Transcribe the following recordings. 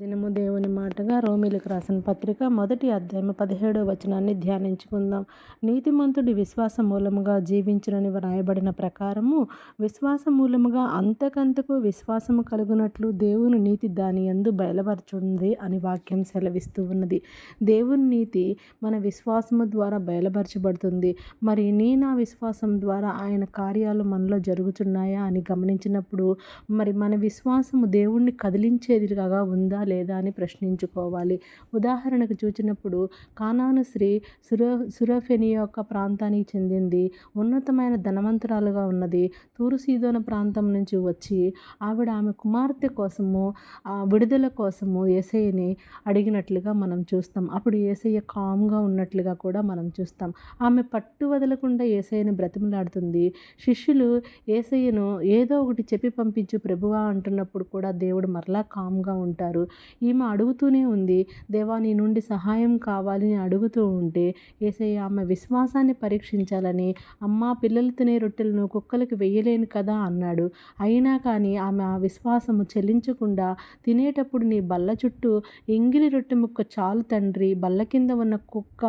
దినము దేవుని మాటగా రోమిలకు రాసిన పత్రిక మొదటి అధ్యాయం పదిహేడవ వచనాన్ని ధ్యానించుకుందాం. నీతిమంతుడి విశ్వాస మూలముగా జీవించునని వ్రాయబడిన ప్రకారము విశ్వాస మూలముగా అంతకంతకు విశ్వాసము కలుగునట్లు దేవుని నీతి దాని ఎందు బయలుపరచుంది అని వాక్యం సెలవిస్తూ ఉన్నది. దేవుని నీతి మన విశ్వాసము ద్వారా బయలుపరచబడుతుంది. మరి నీ నా విశ్వాసం ద్వారా ఆయన కార్యాలు మనలో జరుగుతున్నాయా అని గమనించినప్పుడు మరి మన విశ్వాసము దేవుణ్ణి కదిలించేదిగా ఉందా లేదా అని ప్రశ్నించుకోవాలి. ఉదాహరణకు చూచినప్పుడు కానాను స్త్రీ సురో సురఫెని యొక్క ప్రాంతానికి చెందింది. ఉన్నతమైన ధనవంతురాలుగా ఉన్నది. తూరు సీదోన ప్రాంతం నుంచి వచ్చి ఆవిడ ఆమె కుమార్తె కోసము ఆ విడుదల కోసము ఏసయ్యని అడిగినట్లుగా మనం చూస్తాం. అప్పుడు ఏసయ్య కామ్గా ఉన్నట్లుగా కూడా మనం చూస్తాం. ఆమె పట్టు వదలకుండా ఏసయ్యను బ్రతిమలాడుతుంది. శిష్యులు ఏసయ్యను ఏదో ఒకటి చెప్పి పంపించు ప్రభువా అంటున్నప్పుడు కూడా దేవుడు మరలా కామ్గా ఉంటారు. ఈమె అడుగుతూనే ఉంది దేవా నీ నుండి సహాయం కావాలని అడుగుతూ ఉంటే ఏసయ్య ఆమె విశ్వాసాన్ని పరీక్షించాలని అమ్మ పిల్లలు తినే రొట్టెలను కుక్కలకు వెయ్యలేను కదా అన్నాడు. అయినా కానీ ఆమె ఆ విశ్వాసము చెల్లించకుండా తినేటప్పుడు నీ బల్ల చుట్టూ ఎంగిలి రొట్టె ముక్క చాలు తండ్రి బల్ల కింద ఉన్న కుక్క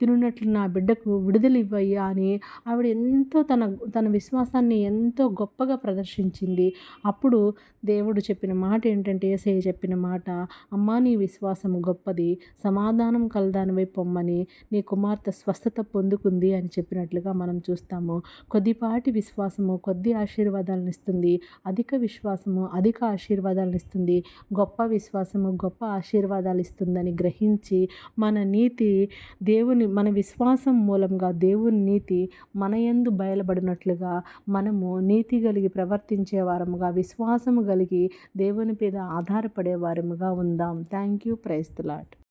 తినున్నట్లు నా బిడ్డకు విడుదల ఇవ్వయ్యా అని ఆవిడ ఎంతో తన తన విశ్వాసాన్ని ఎంతో గొప్పగా ప్రదర్శించింది. అప్పుడు దేవుడు చెప్పిన మాట ఏంటంటే ఏసయ్య చెప్పిన మాట అమ్మా నీ విశ్వాసము గొప్పది సమాధానం కలదానివై పొమ్మని నీ కుమార్తె స్వస్థత పొందుకుంది అని చెప్పినట్లుగా మనం చూస్తాము. కొద్దిపాటి విశ్వాసము కొద్ది ఆశీర్వాదాలను ఇస్తుంది అధిక విశ్వాసము అధిక ఆశీర్వాదాలను ఇస్తుంది గొప్ప విశ్వాసము గొప్ప ఆశీర్వాదాలు ఇస్తుందని గ్రహించి మన నీతి దేవుని మన విశ్వాసం మూలంగా దేవుని నీతి మన యందు బయలుపడినట్లుగా మనము నీతి కలిగి ప్రవర్తించే వారముగా విశ్వాసము కలిగి దేవుని మీద ఆధారపడే వారముగా ఉందాం. Thank you ప్రైస్తలాట్